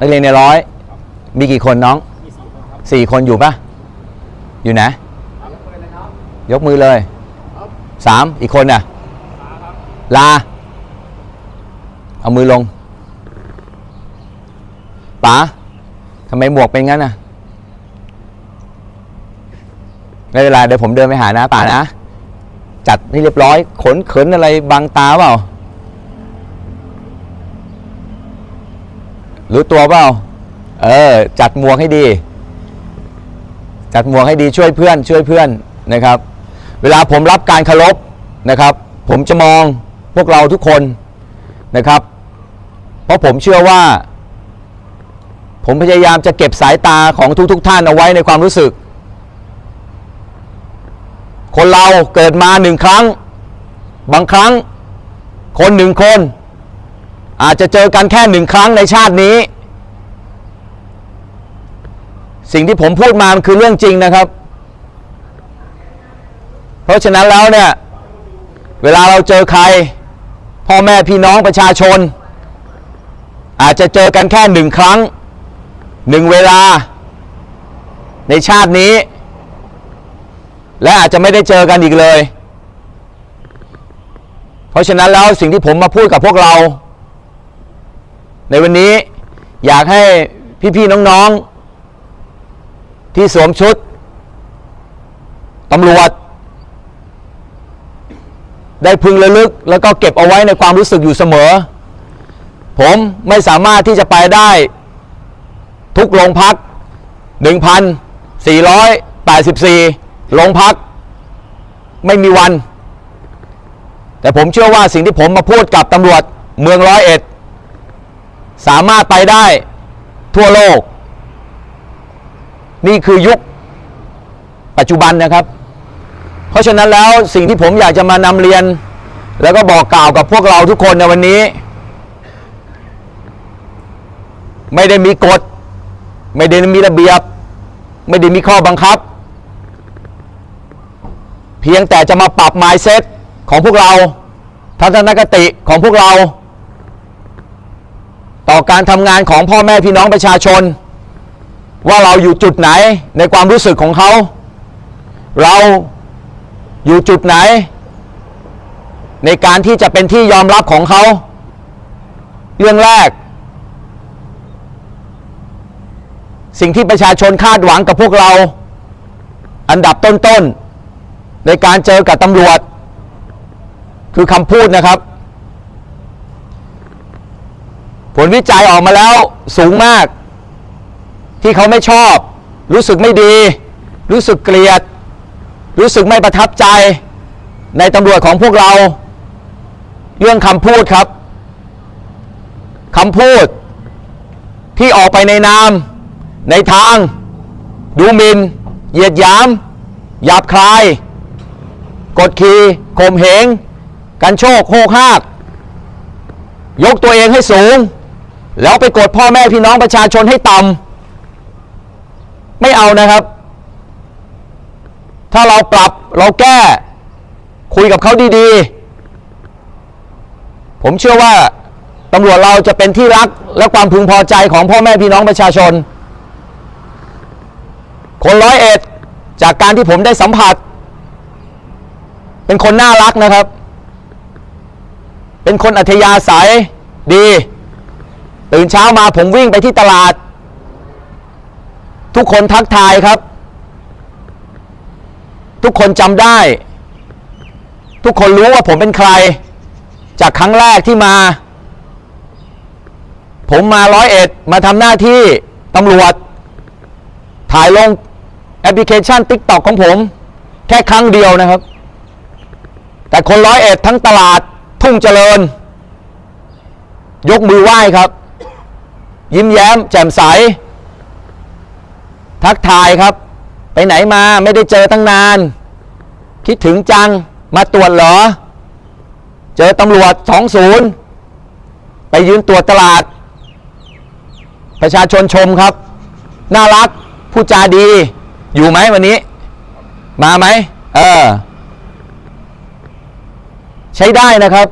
นักเรียนในร้อย มีกี่คนน้องสี่คนอยู่ปะอยู่ไหนยกมือเลยสามอีกคนน่ะลา เอามือลงป๋าทำไมหมวกเป็นงั้นน่ะไม่เป็นไรเดี๋ยวผมเดินไปหานะป๋านะ จัดให้เรียบร้อย ขนเขินอะไรบังตาเปล่า รู้ตัวเปล่า เออ จัดหมวกให้ดี จัดหมวกให้ดีช่วยเพื่อน ช่วยเพื่อนนะครับ เวลาผมรับการเคารพนะครับ ผมจะมองพวกเราทุกคนนะครับ เพราะผมเชื่อว่า ผมพยายามจะเก็บสายตาของทุกๆทท่านเอาไว้ในความรู้สึก คนเราเกิดมาหนึ่งครั้ง บางครั้ง คนหนึ่งคน อาจจะเจอกันแค่หนึ่งครั้งในชาตินี้ สิ่งที่ผมพูดมามันคือเรื่องจริงนะครับ เพราะฉะนั้นแล้วเนี่ย เวลาเราเจอใคร พ่อแม่พี่น้องประชาชน อาจจะเจอกันแค่หนึ่งครั้งหนึ่งเวลา ในชาตินี้ และอาจจะไม่ได้เจอกันอีกเลย เพราะฉะนั้นแล้วสิ่งที่ผมมาพูดกับพวกเรา ในวันนี้อยากให้พี่ๆน้องๆ ที่สวมชุดตำรวจ ได้พึงระลึกแล้วก็เก็บเอาไว้ในความรู้สึกอยู่เสมอ ผมไม่สามารถที่จะไปได้ทุกโรงพัก 1,484 โรงพัก ไม่มีวัน แต่ผมเชื่อว่าสิ่งที่ผมมาพูดกับตำรวจเมืองร้อยเอ็ด สามารถไปได้ทั่วโลก นี่คือยุคปัจจุบันนะครับ เพราะฉะนั้นแล้วสิ่งที่ผมอยากจะมานำเรียน แล้วก็บอกกล่าวกับพวกเราทุกคนในวันนี้ ไม่ได้มีกฎ ไม่ได้มีระเบียบ ไม่ได้มีข้อบังคับ เพียงแต่จะมาปรับ mindset ของพวกเรา ทัศนคติของพวกเรา ต่อการทำงานของพ่อแม่พี่น้องประชาชน ว่าเราอยู่จุดไหนในความรู้สึกของเขา เราอยู่จุดไหน ในการที่จะเป็นที่ยอมรับของเขา เรื่องแรก สิ่งที่ประชาชนคาดหวังกับพวกเรา อันดับต้นๆในการเจอกับตำรวจ คือคำพูดนะครับ ผลวิจัยออกมาแล้วสูงมาก ที่เขาไม่ชอบ รู้สึกไม่ดี รู้สึกเกลียด รู้สึกไม่ประทับใจในตำรวจของพวกเรา เรื่องคำพูดครับคำพูดที่ออกไปในนาม ในทาง ดูหมินเหยียดหยาม หยาบคลาย กดขี่ข่มเหง กันโชคโหกหาก ยกตัวเองให้สูง แล้วไปกดพ่อแม่พี่น้องประชาชนให้ต่ำไม่เอานะครับ ถ้าเราปรับเราแก้ คุยกับเขาดีๆ ผมเชื่อว่าตำรวจเราจะเป็นที่รักและความพึงพอใจของพ่อแม่พี่น้องประชาชน คนร้อยเอ็ดจากการที่ผมได้สัมผัส เป็นคนน่ารักนะครับ เป็นคนอัธยาศัยดี ตื่นเช้ามาผมวิ่งไปที่ตลาด ทุกคนทักทายครับ ทุกคนจำได้ ทุกคนรู้ว่าผมเป็นใคร จากครั้งแรกที่มา ผมมาร้อยเอ็ดมาทำหน้าที่ตำรวจ ถ่ายลงแอปพลิเคชัน TikTok ของผม แค่ครั้งเดียวนะครับ แต่คนร้อยเอ็ดทั้งตลาดทุ่งเจริญ ยกมือไหว้ครับ ยิ้มแย้ม แจ่มใส ทักทายครับ ไปไหนมาไม่ได้เจอตั้งนาน คิดถึงจังมาตรวจเหรอ เจอตำรวจสองศูนย์ไปยืนตรวจตลาด ประชาชนชมครับ น่ารักพูดจาดี อยู่ไหมวันนี้ มาไหมเออใช้ได้นะครับ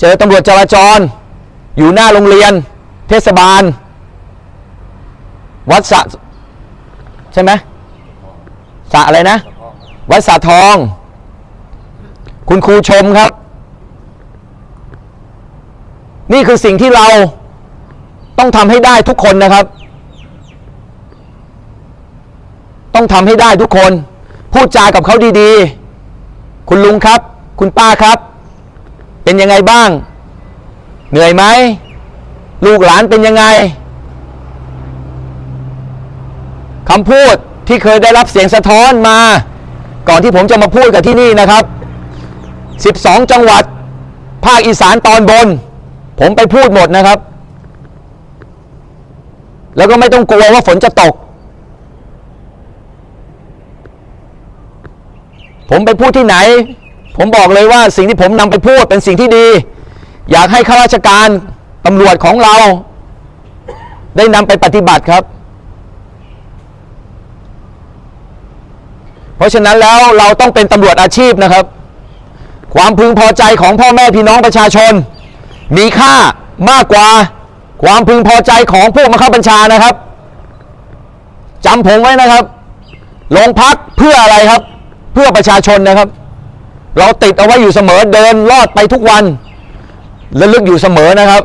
เจอตำรวจจราจร อยู่หน้าโรงเรียน เทศบาล วัดสะใช่ไหมสะอะไรนะ วัดสะทอง คุณครูชมครับ นี่คือสิ่งที่เราต้องทำให้ได้ทุกคนนะครับ ต้องทำให้ได้ทุกคน พูดจากับเขาดีๆ คุณลุงครับ คุณป้าครับ เป็นยังไงบ้าง เหนื่อยไหม ลูกหลานเป็นยังไงคำพูดที่เคยได้รับเสียงสะท้อนมา ก่อนที่ผมจะมาพูดกับที่นี่นะครับ 12 จังหวัด ภาคอีสานตอนบน ผมไปพูดหมดนะครับ แล้วก็ไม่ต้องกลัวว่าฝนจะตก ผมไปพูดที่ไหน ผมบอกเลยว่าสิ่งที่ผมนำไปพูดเป็นสิ่งที่ดี อยากให้ข้าราชการ ตำรวจของเรา ได้นำไปปฏิบัติครับ เพราะฉะนั้นแล้วเราต้องเป็นตำรวจอาชีพนะครับ ความพึงพอใจของพ่อแม่พี่น้องประชาชน มีค่ามากกว่าความพึงพอใจของผู้บังคับบัญชานะครับจำผมไว้นะครับลงพักเพื่ออะไรครับ เพื่อประชาชนนะครับ เราติดเอาไว้อยู่เสมอเดินลอดไปทุกวันระลึกอยู่เสมอนะครับ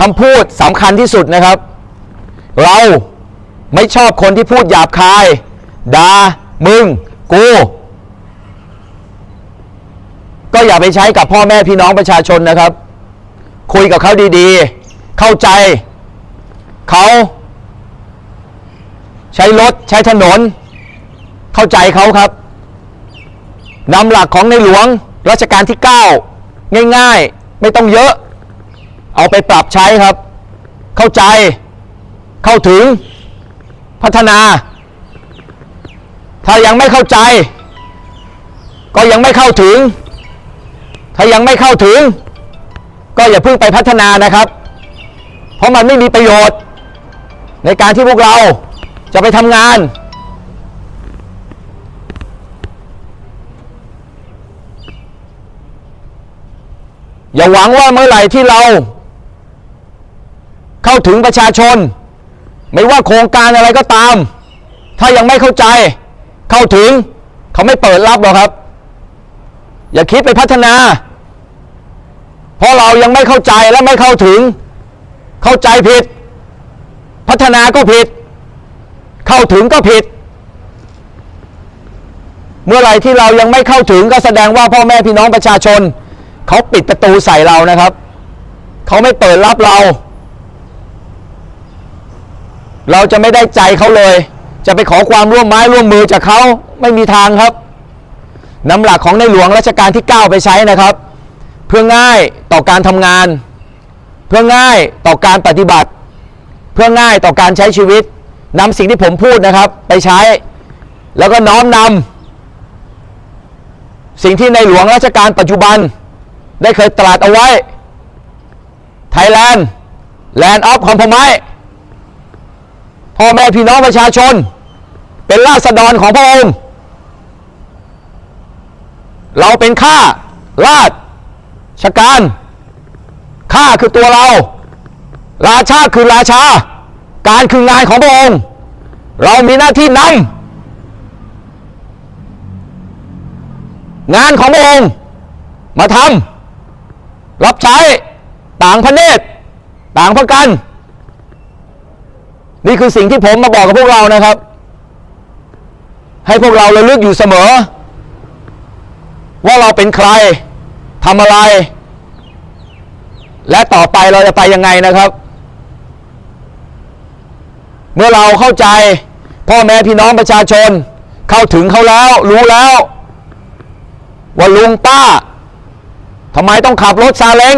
คำพูดสำคัญที่สุดนะครับ เราไม่ชอบคนที่พูดหยาบคายด่ามึง กู ก็อย่าไปใช้กับพ่อแม่พี่น้องประชาชนนะครับ คุยกับเขาดีๆ เข้าใจเขาใช้รถใช้ถนน เข้าใจเขาครับนำหลักของในหลวงรัชกาลที่ 9 ง่ายๆ ไม่ต้องเยอะ เอาไปปรับใช้ครับ เข้าใจ เข้าถึง พัฒนา ถ้ายังไม่เข้าใจ ก็ยังไม่เข้าถึง ถ้ายังไม่เข้าถึง ก็อย่าเพิ่งไปพัฒนานะครับ เพราะมันไม่มีประโยชน์ ในการที่พวกเราจะไปทำงานอย่าหวังว่าเมื่อไหร่ที่เรา เข้าถึงประชาชน ไม่ว่าโครงการอะไรก็ตาม ถ้ายังไม่เข้าใจ เข้าถึงเขาไม่เปิดรับหรอกครับ อย่าคิดไปพัฒนา เพราะเรายังไม่เข้าใจและไม่เข้าถึง เข้าใจผิด พัฒนาก็ผิด เข้าถึงก็ผิด เมื่อไหร่ที่เรายังไม่เข้าถึงก็แสดงว่าพ่อแม่พี่น้องประชาชน เขาปิดประตูใส่เรานะครับ เขาไม่เปิดรับเรา เราจะไม่ได้ใจเขาเลย จะไปขอความร่วมไม้ร่วมมือจากเขาไม่มีทางครับนำหลักของในหลวงรัชกาลที่ 9 ไปใช้นะครับ เพื่อง่ายต่อการทำงาน เพื่อง่ายต่อการปฏิบัติ เพื่อง่ายต่อการใช้ชีวิตนำสิ่งที่ผมพูดนะครับ ไปใช้ แล้วก็น้อมนำสิ่งที่ในหลวงรัชกาลปัจจุบัน ได้เคยตรัสเอาไว้ Thailand Land of Compromise พ่อแม่พี่น้องประชาชน เป็นราษฎรของพระองค์ เราเป็นข้าราชการข้าคือตัวเรา ราชาคือราชา การคืองานของพระองค์ เรามีหน้าที่นำงานของพระองค์ มาทำรับใช้ต่างพระเนตรต่างพระกัน นี่คือสิ่งที่ผมมาบอกกับพวกเรานะครับ ให้พวกเราระลึกอยู่เสมอ ว่าเราเป็นใครทำอะไร และต่อไปเราจะไปยังไงนะครับ เมื่อเราเข้าใจ พ่อแม่พี่น้องประชาชน เข้าถึงเขาแล้ว รู้แล้ว ว่าลุงป้าทำไมต้องขับรถซาเล้ง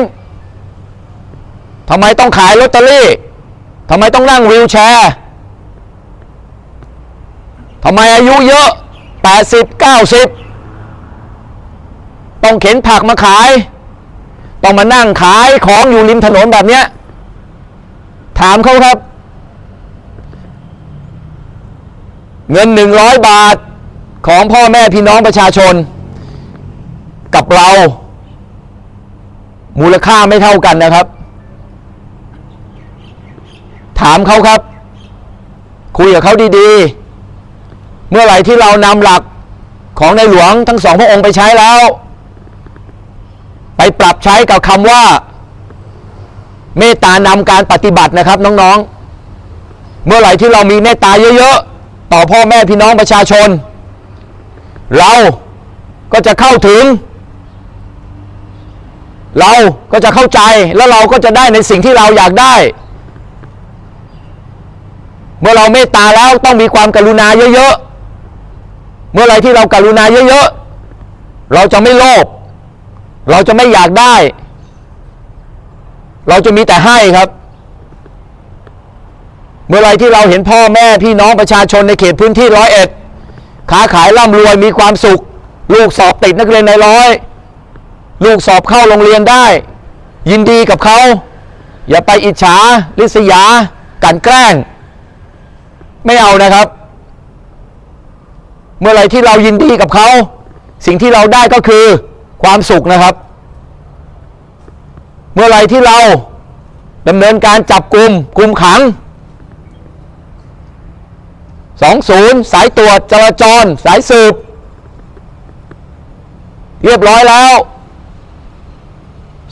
ทำไมต้องขายลอตเตอรี่ ทำไมต้องนั่งวีลแชร์ทำไมอายุเยอะ 80 90 ต้องเข็นผักมาขาย ต้องมานั่งขายของอยู่ริมถนนแบบเนี้ย ถามเขาครับ เงิน 100 บาทของพ่อแม่พี่น้องประชาชน กับเรา มูลค่าไม่เท่ากันนะครับ ถามเขาครับ คุยกับเขาดีๆ เมื่อไหร่ที่เรานำหลักของในหลวงทั้งสองพระองค์ไปใช้แล้ว ไปปรับใช้กับคำว่า เมตตานำการปฏิบัตินะครับน้องๆ เมื่อไหร่ที่เรามีเมตตาเยอะๆ ต่อพ่อแม่พี่น้องประชาชน เราก็จะเข้าถึง เราก็จะเข้าใจแล้วเราก็จะได้ในสิ่งที่เราอยากได้ เมื่อเราเมตตาแล้วต้องมีความกรุณาเยอะๆ เมื่อไรที่เรากรุณาเยอะๆ เราจะไม่โลภ เราจะไม่อยากได้ เราจะมีแต่ให้ครับ เมื่อไรที่เราเห็นพ่อแม่พี่น้องประชาชนในเขตพื้นที่ร้อยเอ็ดค้าขายร่ำรวยมีความสุข ลูกสอบติดนักเรียนในร้อย ลูกสอบเข้าโรงเรียนได้ ยินดีกับเขา อย่าไปอิจฉาริษยากันแกล้ง ไม่เอานะครับ เมื่อไรที่เรายินดีกับเขา สิ่งที่เราได้ก็คือความสุขนะครับ เมื่อไรที่เราดำเนินการจับกลุ่มกลุ่มขัง20สายตรวจจราจร สายสืบ เรียบร้อยแล้ว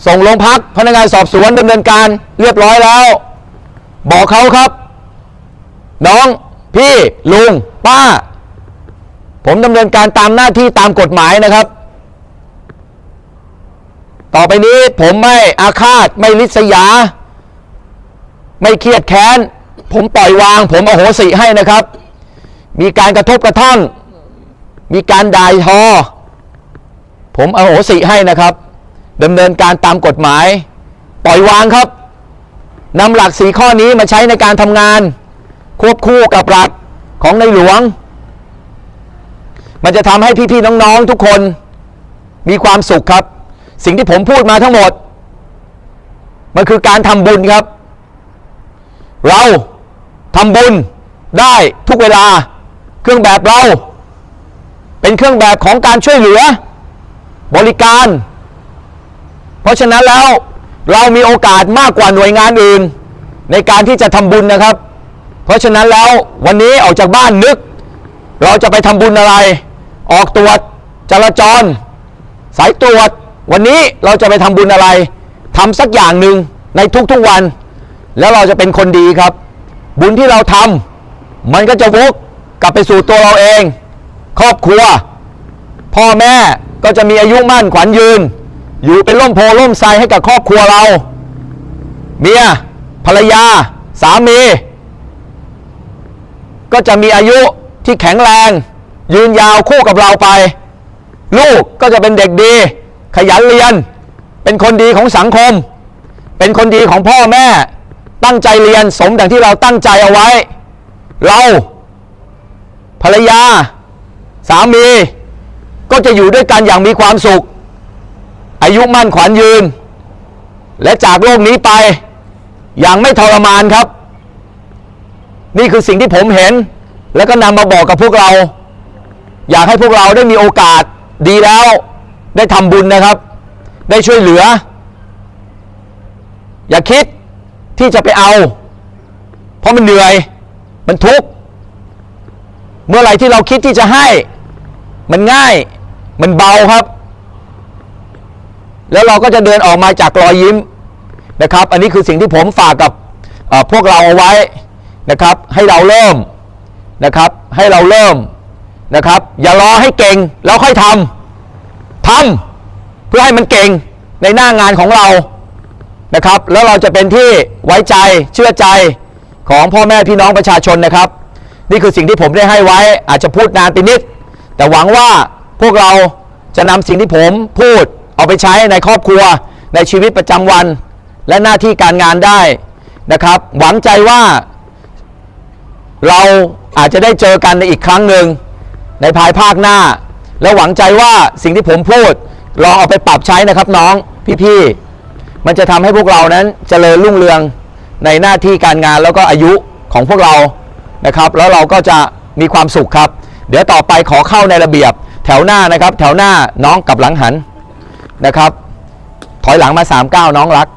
ส่งโรงพักพนักงานสอบสวนดำเนินการเรียบร้อยแล้ว บอกเขาครับ น้อง พี่ลุง ป้า ผมดำเนินการตามหน้าที่ตามกฎหมายนะครับ ต่อไปนี้ผมไม่อาฆาตไม่ลิษยา ไม่เครียดแค้น ผมปล่อยวาง ผมอโหสิให้นะครับ มีการกระทบกระทั่ง มีการด่ายทอ ผมอโหสิให้นะครับดำเนินการตามกฎหมาย ปล่อยวางครับนำหลักสีข้อนี้มาใช้ในการทำงาน ควบคู่กับหลักของในหลวง มันจะทำให้พี่ๆน้องๆทุกคนมีความสุขครับ สิ่งที่ผมพูดมาทั้งหมด มันคือการทำบุญครับ เราทำบุญได้ทุกเวลา เครื่องแบบเรา เป็นเครื่องแบบของการช่วยเหลือ บริการ เพราะฉะนั้นแล้วเรามีโอกาสมากกว่าหน่วยงานอื่น ในการที่จะทำบุญนะครับ เพราะฉะนั้นแล้ววันนี้ออกจากบ้านนึก เราจะไปทำบุญอะไร ออกตรวจจราจร สายตรวจ วันนี้เราจะไปทำบุญอะไรทำสักอย่างหนึ่งในทุกๆวัน แล้วเราจะเป็นคนดีครับ บุญที่เราทำมันก็จะวกกลับไปสู่ตัวเราเอง ครอบครัว พ่อแม่ก็จะมีอายุมั่นขวัญยืน อยู่เป็นร่มโพล่มไทรให้กับครอบครัวเรา เมียภรรยา สามี ก็จะมีอายุที่แข็งแรง ยืนยาวคู่กับเราไป ลูกก็จะเป็นเด็กดี ขยันเรียน เป็นคนดีของสังคม เป็นคนดีของพ่อแม่ ตั้งใจเรียนสมดังที่เราตั้งใจเอาไว้ เรา ภรรยา สามี ก็จะอยู่ด้วยกันอย่างมีความสุข อายุมั่นขวัญยืน และจากโลกนี้ไป อย่างไม่ทรมานครับ นี่คือสิ่งที่ผมเห็น แล้วก็นำมาบอกกับพวกเรา อยากให้พวกเราได้มีโอกาสดีแล้ว ได้ทำบุญนะครับ ได้ช่วยเหลือ อย่าคิดที่จะไปเอา เพราะมันเหนื่อย มันทุกข์เมื่อไหร่ที่เราคิดที่จะให้ มันง่าย มันเบาครับ แล้วเราก็จะเดินออกมาจากรอยยิ้มนะครับ อันนี้คือสิ่งที่ผมฝากกับพวกเราเอาไว้ นะครับให้เราเริ่มนะครับให้เราเริ่มนะครับ อย่ารอให้เก่งแล้วค่อยทำทำเพื่อให้มันเก่งในหน้างานของเรานะครับ แล้วเราจะเป็นที่ไว้ใจเชื่อใจของพ่อแม่พี่น้องประชาชนนะครับ นี่คือสิ่งที่ผมได้ให้ไว้อาจจะพูดนานไปนิด แต่หวังว่าพวกเราจะนำสิ่งที่ผมพูดเอาไปใช้ในครอบครัวในชีวิตประจำวัน และหน้าที่การงานได้นะครับ หวังใจว่า เราอาจจะได้เจอกันในอีกครั้งหนึ่งในภายภาคหน้า แล้วหวังใจว่าสิ่งที่ผมพูดลองเอาไปปรับใช้นะครับน้องพี่ๆมันจะทำให้พวกเรานั้นเจริญรุ่งเรืองในหน้าที่การงานแล้วก็อายุของพวกเรานะครับ แล้วเราก็จะมีความสุขครับ เดี๋ยวต่อไปขอเข้าในระเบียบแถวหน้านะครับ แถวหน้าน้องกับหลังหันนะครับ ถอยหลังมา3ก้าน้องรัก